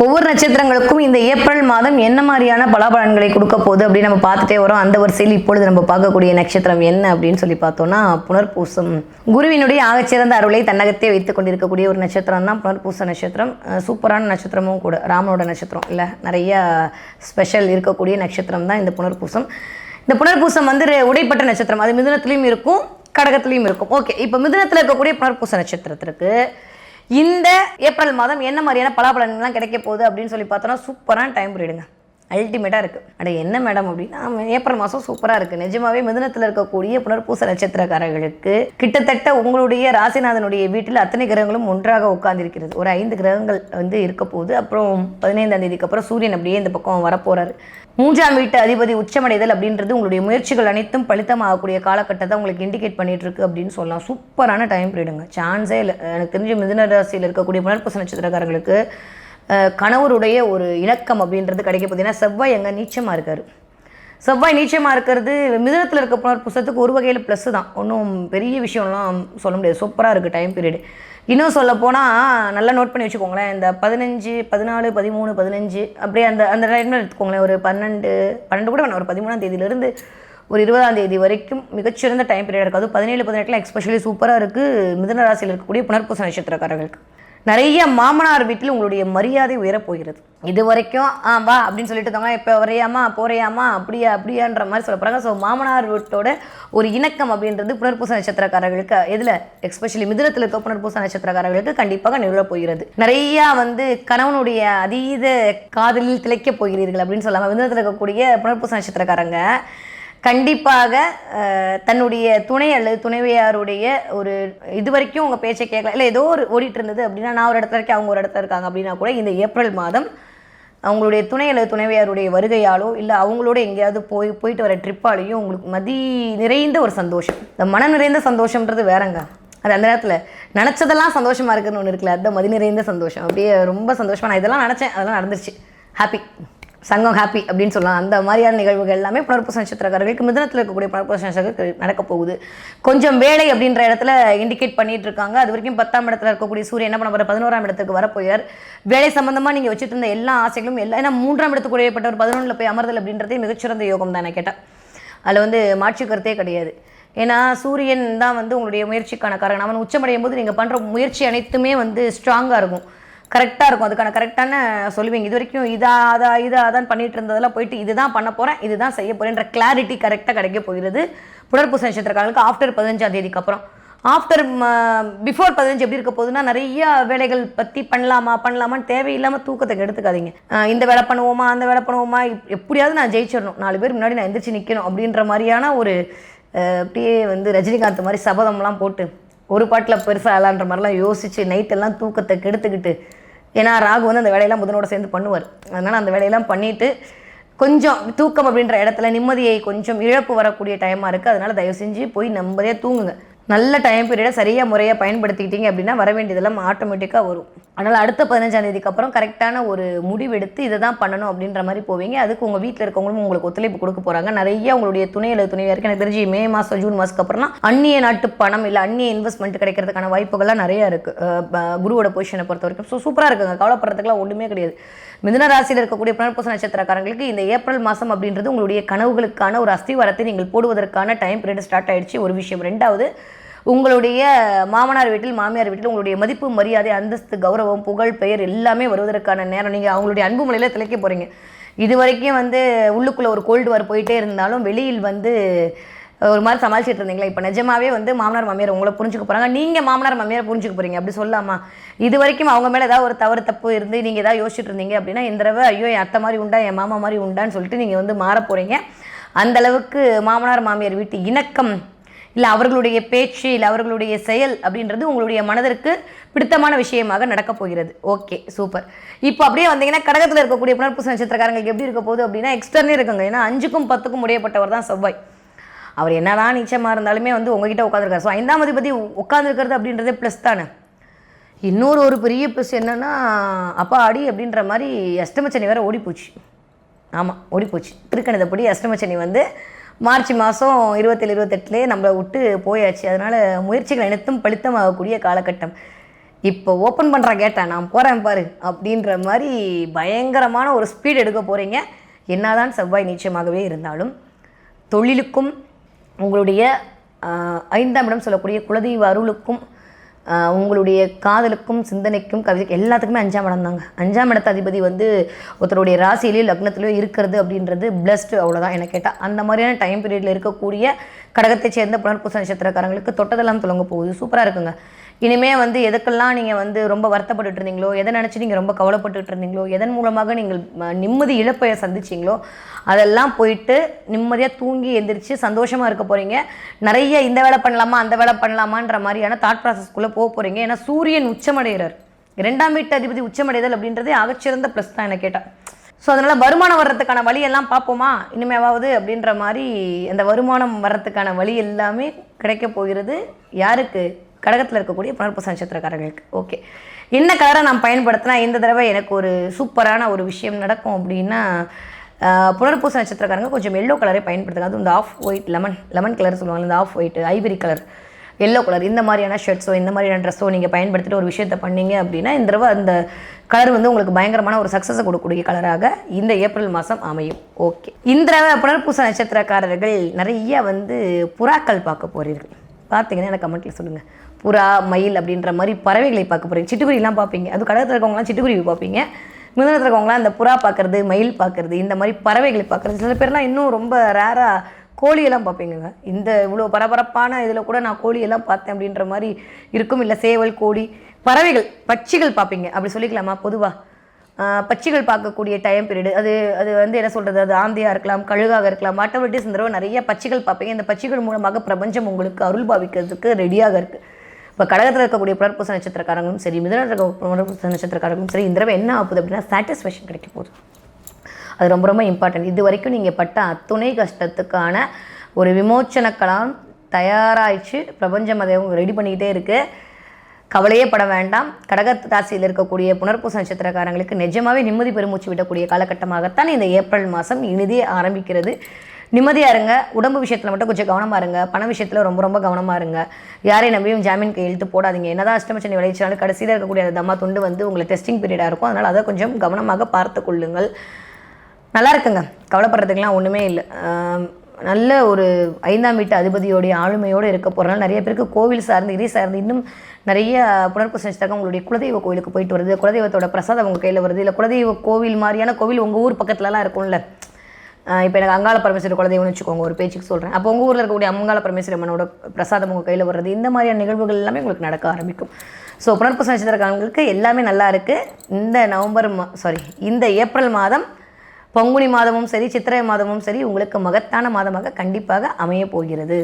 ஒவ்வொரு நட்சத்திரங்களுக்கும் இந்த ஏப்ரல் மாதம் என்ன மாதிரியான பலாபலன்களை கொடுக்க போகுது அப்படின்னு நம்ம பார்த்துட்டே வரோம். அந்த வரிசையில் இப்பொழுது நம்ம பார்க்கக்கூடிய நட்சத்திரம் என்ன அப்படின்னு சொல்லி பார்த்தோம்னா புனர்பூசம். குருவினுடைய ஆகச்சிறந்த அருளை தன்னகத்தே வைத்துக் கொண்டிருக்கக்கூடிய ஒரு நட்சத்திரம் தான் புனர்பூச நட்சத்திரம். சூப்பரான நட்சத்திரமும் கூட. ராமனோட நட்சத்திரம். இல்லை நிறைய ஸ்பெஷல் இருக்கக்கூடிய நட்சத்திரம் தான் இந்த புனர்பூசம். இந்த புனர்பூசம் வந்து உடைப்பட்ட நட்சத்திரம். அது மிதுனத்துலேயும் இருக்கும் கடகத்துலேயும் இருக்கும். ஓகே இப்போ மிதுனத்தில் இருக்கக்கூடிய புனர்பூச நட்சத்திரத்திற்கு இந்த ஏப்ரல் மாதம் என்ன மாதிரியான பலாபலன்கள்லாம் கிடைக்க போகுது அப்படின்னு சொல்லி பார்த்தோன்னா சூப்பரான டைம் பீரியடுங்க அல்டிமேட்டாக இருக்குது அட என்ன மேடம் அப்படின்னா ஏப்ரல் மாதம் சூப்பராக இருக்குது நிஜமாவே மிதுனத்தில் இருக்கக்கூடிய புனர்பூச நட்சத்திரக்காரர்களுக்கு கிட்டத்தட்ட உங்களுடைய ராசிநாதனுடைய வீட்டில் அத்தனை கிரகங்களும் ஒன்றாக உட்கார்ந்திருக்கிறது. ஒரு ஐந்து கிரகங்கள் வந்து இருக்க போகுது அப்புறம் பதினைந்தாம் தேதிக்கு அப்புறம் சூரியன் அப்படியே இந்த பக்கம் வரப்போறாரு. மூன்றாம் வீட்டு அதிபதி உச்சமடைதல் அப்படின்றது உங்களுடைய முயற்சிகள் அனைத்தும் பலித்தமாகக்கூடிய காலகட்டத்தை உங்களுக்கு இண்டிகேட் பண்ணிட்டு இருக்கு அப்படின்னு சொல்லலாம். சூப்பரான டைம் பீரியடுங்க சான்ஸே இல்லை. எனக்கு தெரிஞ்ச மிதுன ராசியில் இருக்கக்கூடிய புனர்பூச நட்சத்திரக்காரர்களுக்கு கணவருடைய ஒரு இணக்கம் அப்படின்றது கிடைக்க பார்த்தீங்கன்னா செவ்வாய் எங்கே நீச்சமாக இருக்கார். செவ்வாய் நீச்சமாக இருக்கிறது மிதனத்தில் இருக்க போனார் புஸ்தத்துக்கு ஒரு வகையில் ப்ளஸ் தான். ஒன்றும் பெரிய விஷயம்லாம் சொல்ல முடியாது. சூப்பராக இருக்குது டைம் பீரியடு இன்னும் சொல்ல போனால் நல்லா நோட் பண்ணி வச்சுக்கோங்களேன். இந்த பதினஞ்சு பதினாலு பதிமூணு பதினஞ்சு அப்படியே அந்த அந்த டைமில் எடுத்துக்கோங்களேன். ஒரு பன்னெண்டு பன்னெண்டு கூட வேணாம். ஒரு பதிமூணாம் தேதியிலேருந்து ஒரு இருபதாம் தேதி வரைக்கும் மிகச்சிறந்த டைம் பீரியட் இருக்குது பதினேழு பதினெட்டில் எக்ஸ்பெஷலி சூப்பராக இருக்குது மிதன ராசியில் இருக்கக்கூடிய புனர்பூச நட்சத்திரக்காரர்களுக்கு. நிறைய மாமனார் வீட்டில் உங்களுடைய மரியாதை உயரப் போகிறது. இது வரைக்கும் ஆ வா அப்படின்னு சொல்லிட்டு இருக்காங்க இப்போ வரையாமா போறையாமா அப்படியா அப்படியான்ற மாதிரி சொல்ல போகிறாங்க ஸோ மாமனார் வீட்டோட ஒரு இணக்கம் அப்படின்றது புனர்பூச நட்சத்திரக்காரர்களுக்கு எதில்? எஸ்பெஷலி மிதுனத்தில் இருக்க புனர்பூச நட்சத்திரக்காரர்களுக்கு கண்டிப்பாக நிகழப் போகிறது. நிறையா வந்து கணவனுடைய அதீத காதலில் திளைக்கப் போகிறீர்கள் அப்படின்னு சொல்லாமல் மிதுனத்தில் இருக்கக்கூடிய புனர்பூச நட்சத்திரக்காரங்க கண்டிப்பாக தன்னுடைய துணை அல்லது துணைவியாருடைய ஒரு இது வரைக்கும் உங்கள் பேச்சை கேட்கல. இல்லை ஏதோ ஒரு ஓடிட்டு இருந்தது அப்படின்னா நான் ஒரு இடத்துல இருக்கேன் அவங்க ஒரு இடத்துல இருக்காங்க அப்படின்னா கூட இந்த ஏப்ரல் மாதம் அவங்களுடைய துணை அல்லது துணைவியாருடைய வருகையாலோ இல்லை அவங்களோட எங்கேயாவது போய் போயிட்டு வர ட்ரிப்பாலேயும் உங்களுக்கு மதி நிறைந்த ஒரு சந்தோஷம். இந்த மனம் நிறைந்த சந்தோஷம்ன்றது வேறங்க. அது அந்த நேரத்தில் நினச்சதெல்லாம் சந்தோஷமாக இருக்குதுன்னு ஒன்று இருக்குல்ல அதுதான் மதி நிறைந்த சந்தோஷம். அப்படியே ரொம்ப சந்தோஷமா நான் இதெல்லாம் நினச்சேன் அதெல்லாம் நடந்துருச்சு. ஹாப்பி சங்கம் ஹாப்பி அப்படின்னு சொல்லலாம். அந்த மாதிரியான நிகழ்வுகள் எல்லாமே புனர்பூச நட்சத்திரக்காரர்களுக்கு மிதனத்தில் இருக்கக்கூடிய புனர்பூச நட்சத்திரங்களுக்கு நடக்க போகுது கொஞ்சம் வேலை அப்படின்ற இடத்துல இண்டிகேட் பண்ணிட்டு இருக்காங்க. அது வரைக்கும் பத்தாம் இடத்துல இருக்கக்கூடிய சூரியன் என்ன பண்ண போகிற பதினோராம் இடத்துக்கு வரப்போயார் வேலை சம்பந்தமாக நீங்கள் வச்சுட்டு இருந்த எல்லா ஆசைகளும் எல்லா ஏன்னா மூன்றாம் இடத்துக்கு ஒரு பதினொன்றில் போய் அமர்தல் அப்படின்றதே மிகச்சிறந்த யோகம் தான் கேட்டால் கேட்டேன் அதில் வந்து மாற்று கருத்தே கிடையாது. ஏன்னா சூரியன் தான் வந்து உங்களுடைய முயற்சிக்கான காரணம். அவன் உச்சமடையும் போது நீங்கள் பண்ணுற முயற்சி அனைத்துமே வந்து ஸ்ட்ராங்காக இருக்கும். கரெக்டாக இருக்கும். அதுக்கான கரெக்டான சொல்லுவீங்க. இது வரைக்கும் இதா அதா இதா அதான் பண்ணிட்டு இருந்ததெல்லாம் போயிட்டு இதுதான் பண்ண போகிறேன் இதுதான் செய்ய போகிறேன்ற கிளாரிட்டி கரெக்டாக கிடைக்க போகிறது. புனர்பூச நட்சத்திரக்காரங்களுக்கு ஆஃப்டர் பதினஞ்சாம் தேதிக்கு அப்புறம். ஆஃப்டர் பிஃபோர் பதினஞ்சு எப்படி இருக்க போகுதுன்னா நிறைய வேலைகள் பற்றி பண்ணலாமா பண்ணலாமான்னு தேவையில்லாமல் தூக்கத்தை எடுத்துக்காதீங்க இந்த வேலை பண்ணுவோமா அந்த வேலை பண்ணுவோமா எப்படியாவது நான் ஜெயிச்சிடணும். நாலு பேர் முன்னாடி நான் எந்திரிச்சு நிற்கணும் அப்படின்ற மாதிரியான ஒரு அப்படியே வந்து ரஜினிகாந்த் மாதிரி சபதம்லாம் போட்டு ஒரு பாட்டில் பெருசாக ஆளான்ற மாதிரிலாம் யோசித்து நைட்டெல்லாம் தூக்கத்தை கெடுத்துக்கிட்டு ஏன்னா ராகு வந்து அந்த வேலையெல்லாம் புதனோட சேர்ந்து பண்ணுவார். அதனால் அந்த வேலையெல்லாம் பண்ணிவிட்டு கொஞ்சம் தூக்கம் அப்படின்ற இடத்துல நிம்மதியை கொஞ்சம் இழப்பு வரக்கூடிய டைமாக இருக்குது அதனால் தயவு செஞ்சு போய் நிம்மதியாக தூங்குங்க. நல்ல டைம் பீரியடை சரியாக முறையாக பயன்படுத்திக்கிட்டீங்க அப்படின்னா வர வேண்டியதெல்லாம் ஆட்டோமேட்டிக்காக வரும். அதனால் அடுத்த பதினஞ்சாம் தேதிக்கு அப்புறம் கரெக்டான ஒரு முடிவெடுத்து இதை தான் பண்ணணும் அப்படின்ற மாதிரி போவீங்க. அதுக்கு உங்கள் வீட்டில் இருக்கவங்களும் உங்களுக்கு ஒத்துழைப்பு கொடுக்க போகிறாங்க நிறைய உங்களுடைய துணை அல்லது துணையாக இருக்குது எனக்கு தெரிஞ்சு மே மாதம் ஜூன் மாதத்துக்கு அப்புறம்லாம் அந்நிய நாட்டு பணம் இல்லை அந்நிய இன்வெஸ்ட்மெண்ட் கிடைக்கிறதுக்கான வாய்ப்புகள்லாம் நிறையா இருக்குது குருவோட பொசிஷனை பொறுத்த வரைக்கும். ஸோ சூப்பராக இருக்குங்க. கவலைப்படுறதுக்குலாம் ஒன்றுமே கிடையாது. மிதன ராசியில் இருக்கக்கூடிய புனர்பூச நட்சத்திரக்காரங்களுக்கு இந்த ஏப்ரல் மாதம் அப்படின்றது உங்களுடைய கனவுகளுக்கான ஒரு அஸ்திவாரத்தை நீங்கள் போடுவதற்கான டைம் பீரியட் ஸ்டார்ட் ஆயிடுச்சு. ஒரு விஷயம். ரெண்டாவது உங்களுடைய மாமனார் வீட்டில் மாமியார் வீட்டில் உங்களுடைய மதிப்பு மரியாதை அந்தஸ்து கௌரவம் புகழ் பெயர் எல்லாமே வருவதற்கான நேரம். நீங்கள் அவங்களுடைய அன்பு மலையில் திளைக்க போகிறீங்க இது வரைக்கும் வந்து உள்ளுக்குள்ளே ஒரு கோல்டு வார் போயிட்டே இருந்தாலும் வெளியில் வந்து ஒரு மாதிரி சமாளிச்சிட்டு இருந்தீங்களா? இப்போ நிஜமாவே வந்து மாமனார் மாமியார் உங்களை புரிஞ்சுக்க போகிறாங்க நீங்கள் மாமனார் மாமியார் புரிஞ்சுக்க போகிறீங்க அப்படி சொல்லாமா? இது வரைக்கும் அவங்க மேலே ஏதாவது ஒரு தவறு தப்பு இருந்து நீங்கள் ஏதாவது யோசிச்சுட்டு இருந்தீங்க அப்படின்னா இந்த தடவை ஐயோ என் அத்தை மாதிரி உண்டா என் மாமா மாதிரி உண்டான்னு சொல்லிட்டு நீங்கள் வந்து மாற போகிறீங்க அந்தளவுக்கு மாமனார் மாமியார் வீட்டு இணக்கம் இல்லை அவர்களுடைய பேச்சு இல்லை அவர்களுடைய செயல் அப்படின்றது உங்களுடைய மனதிற்கு பிடித்தமான விஷயமாக நடக்கப் போகிறது. ஓகே சூப்பர் இப்போ அப்படியே வந்தீங்கன்னா கடகத்தில் இருக்கக்கூடிய புனர்பூச நட்சத்திரக்காரங்களுக்கு எப்படி இருக்க போகுது அப்படின்னா எக்ஸ்டர்னே இருக்குங்க. ஏன்னா அஞ்சுக்கும் பத்துக்கும் உடையப்பட்டவர் தான் செவ்வாய். அவர் என்னதான் நீச்சமாக இருந்தாலுமே வந்து உங்ககிட்ட உட்காந்துருக்காரு ஸோ ஐந்தாம் அதிபதி உட்காந்துருக்கிறது அப்படின்றதே ப்ளஸ் தானே. இன்னொரு ஒரு பெரிய ப்ளஸ் என்னென்னா அப்பா அடி அப்படின்ற மாதிரி அஷ்டமச்சனி வேறு ஓடிப்போச்சு. ஆமாம் ஓடிப்போச்சு. திருக்கணிதப்படி அஷ்டமச்சனி வந்து மார்ச் மாதம் இருபத்தேழு இருபத்தெட்டுலேயே நம்மளை விட்டு போயாச்சு. அதனால் முயற்சிகள் அனைத்தும் பலித்தமாகக்கூடிய காலகட்டம். இப்போ ஓப்பன் பண்ணுற கேட்டேன் நான் போகிறேன் பாரு அப்படின்ற மாதிரி பயங்கரமான ஒரு ஸ்பீட் எடுக்க போகிறீங்க என்னதான் செவ்வாய் நிச்சயமாகவே இருந்தாலும் தொழிலுக்கும் உங்களுடைய ஐந்தாம் இடம் சொல்லக்கூடிய குலதெய்வ அருளுக்கும் உங்களுடைய காதலுக்கும் சிந்தனைக்கும் கவிதைக்கும் எல்லாத்துக்குமே அஞ்சாம் இடம் தாங்க. அஞ்சாம் இடத்த அதிபதி வந்து ஒருத்தருடைய ராசியிலேயோ லக்னத்திலையோ இருக்கிறது அப்படின்றது பிளஸ்டு அவ்வளோதான் என கேட்டால் அந்த மாதிரியான டைம் பீரியடில் இருக்கக்கூடிய கடகத்தை சேர்ந்த புனர்பூச நட்சத்திரக்காரங்களுக்கு தொட்டதெல்லாம் தொடங்க போகுது. சூப்பராக இருக்குங்க. இனிமே வந்து எதுக்கெல்லாம் நீங்கள் வந்து ரொம்ப வருத்தப்பட்டு இருந்தீங்களோ எதை நினச்சி நீங்கள் ரொம்ப கவலைப்பட்டுட்டு இருந்தீங்களோ எதன் மூலமாக நீங்கள் நிம்மதி இழப்பை சந்திச்சீங்களோ அதெல்லாம் போயிட்டு நிம்மதியாக தூங்கி எந்திரிச்சு சந்தோஷமாக இருக்க போகிறீங்க நிறைய இந்த வேலை பண்ணலாமா அந்த வேலை பண்ணலாமான்ற மாதிரியான தாட் ப்ராசஸ்க்குள்ளே போக போகிறீங்க ஏன்னா சூரியன் உச்சமடைகிறார். இரண்டாம் வீட்டு அதிபதி உச்சமடைதல் அப்படின்றதே ஆகச்சிறந்த ப்ளஸ் தான் என்ன கேட்டால் ஸோ அதனால் வருமானம் வர்றதுக்கான வழியெல்லாம் பார்ப்போமா? இனிமேவாவது அப்படின்ற மாதிரி அந்த வருமானம் வர்றதுக்கான வழி எல்லாமே கிடைக்க போகிறது யாருக்கு? கடகத்தில் இருக்கக்கூடிய புனர்பச நட்சத்திரக்காரர்களுக்கு. ஓகே என்ன கலரை நான் பயன்படுத்தினா இந்த தடவை எனக்கு ஒரு சூப்பரான ஒரு விஷயம் நடக்கும் அப்படின்னா புனர்பூச நட்சத்திரக்காரங்க கொஞ்சம் எல்லோ கலரை பயன்படுத்துங்க. அதுவும் இந்த off white lemon lemon colour சொல்லுவாங்க இந்த off white ivory colour yellow colour இந்த மாதிரியான ஷர்ட்ஸோ இந்த மாதிரியான ட்ரெஸ்ஸோ நீங்கள் பயன்படுத்திட்டு ஒரு விஷயத்தை பண்ணீங்க அப்படின்னா இந்த தடவை அந்த கலர் வந்து உங்களுக்கு பயங்கரமான ஒரு சக்ஸஸை கொடுக்கக்கூடிய கலராக இந்த ஏப்ரல் மாதம் அமையும். ஓகே இந்த தடவை புனர்பூச நட்சத்திரக்காரர்கள் நிறைய வந்து புறாக்கள் பார்க்க போகிறீர்கள் பார்த்தீங்கன்னா எனக்கு கமெண்ட்டில் சொல்லுங்கள் புறா மயில் அப்படின்ற மாதிரி பறவைகளை பார்க்க போகிறீங்க சிட்டுக்குருவிலாம் பார்ப்பீங்க. அது கடகத்தில் இருக்கவங்களாம் சிட்டுக்குருவி பார்ப்பீங்க. மிதனத்தில் இருக்கவங்களாம் அந்த புறா பார்க்குறது மயில் பார்க்குறது இந்த மாதிரி பறவைகளை பார்க்குறது. சில பேர்லாம் இன்னும் ரொம்ப ரேராக கோழியெல்லாம் பார்ப்பீங்கங்க. இந்த இவ்வளோ பரபரப்பான இதில் கூட நான் கோழியெல்லாம் பார்த்தேன் அப்படின்ற மாதிரி இருக்கும். இல்லை சேவல் கோழி பறவைகள் பட்சிகள் பார்ப்பீங்க. அப்படி சொல்லிக்கலாமா? பொதுவாக பட்சிகள் பார்க்கக்கூடிய டைம் பீரியடு அது அது வந்து என்ன சொல்கிறது அது ஆந்தையாக இருக்கலாம் கழுகாக இருக்கலாம் வாட்டவர் இட் இஸ் இந்த தடவை நிறைய பட்சிகள் பார்ப்பீங்க. இந்த பட்சிகள் மூலமாக பிரபஞ்சம் உங்களுக்கு அருள் பாவிக்கிறதுக்கு ரெடியாக இருக்குது இப்போ கடகத்தில் இருக்கக்கூடிய புலர்பூச நட்சத்திரக்காரங்களும் சரி மிதன இருக்க நட்சத்திரக்காரங்களும் சரி இந்த தடவை என்ன ஆகுது அப்படின்னா சாட்டிஸ்ஃபேக்ஷன் கிடைக்க போகுது. அது ரொம்ப ரொம்ப இம்பார்ட்டன்ட் இது வரைக்கும் நீங்கள் பட்ட அத்துணை கஷ்டத்துக்கான ஒரு விமோச்சனக்கலாம் தயாராகிச்சு பிரபஞ்சம் அதை ரெடி பண்ணிக்கிட்டே இருக்குது கவலையே பட வேண்டாம். கடக ராசியில் இருக்கக்கூடிய புனர்பூச நட்சத்திரக்காரங்களுக்கு நிஜமாவே நிம்மதி பெருமூச்சு விடக்கூடிய காலகட்டமாகத்தான் இந்த ஏப்ரல் மாதம் இனிதே ஆரம்பிக்கிறது. நிம்மதியாக இருங்க. உடம்பு விஷயத்தில் மட்டும் கொஞ்சம் கவனமாக இருங்க. பண விஷயத்தில் ரொம்ப ரொம்ப கவனமாக இருங்க. யாரையும் நம்பியும் ஜாமீன் கையெழுத்து போடாதீங்க. என்னதான் அஷ்டமச்சனி விளைச்சாலும் கடைசியில் இருக்கக்கூடிய அந்த தம்மா துண்டு வந்து உங்களை டெஸ்டிங் பீரியடாக இருக்கும். அதனால் அதை கொஞ்சம் கவனமாக பார்த்து கொள்ளுங்கள். நல்லா இருக்குங்க கவலைப்படுறதுக்கெலாம் ஒன்றுமே இல்லை நல்ல ஒரு ஐந்தாம் வீட்டு அதிபதியோடைய ஆளுமையோடு இருக்க போகிறனால நிறைய பேருக்கு கோவில் சார்ந்து இறை சார்ந்து இன்னும் நிறைய புனர்பூச நட்சத்திரம் உங்களுடைய குலதெய்வ கோவிலுக்கு போயிட்டு வருது. குலதெய்வத்தோட பிரசாதம் உங்கள் கையில் வருது. இல்லை குலதெய்வ கோவில் மாதிரியான கோவில் உங்கள் ஊர் பக்கத்துலலாம் இருக்கும்ல. இப்போ எனக்கு அங்காள பரமேஸ்வரர் குலதெய்வம்னு வச்சுக்கோங்க ஒரு பேச்சுக்கு சொல்கிறேன் அப்போ உங்கள் ஊரில் இருக்கக்கூடிய அங்காள பரமேஸ்வரி அம்மனோட பிரசாதம் உங்கள் கையில் வர்றது இந்த மாதிரியான நிகழ்வுகள் எல்லாமே உங்களுக்கு நடக்க ஆரம்பிக்கும். ஸோ புனர்பூச நட்சத்திரக்காரங்களுக்கு எல்லாமே நல்லா இருக்குது இந்த நவம்பர் மா சாரி இந்த ஏப்ரல் மாதம் பங்குனி மாதமும் சரி சித்திரை மாதமும் சரி உங்களுக்கு மகத்தான மாதமாக கண்டிப்பாக அமைய போகிறது.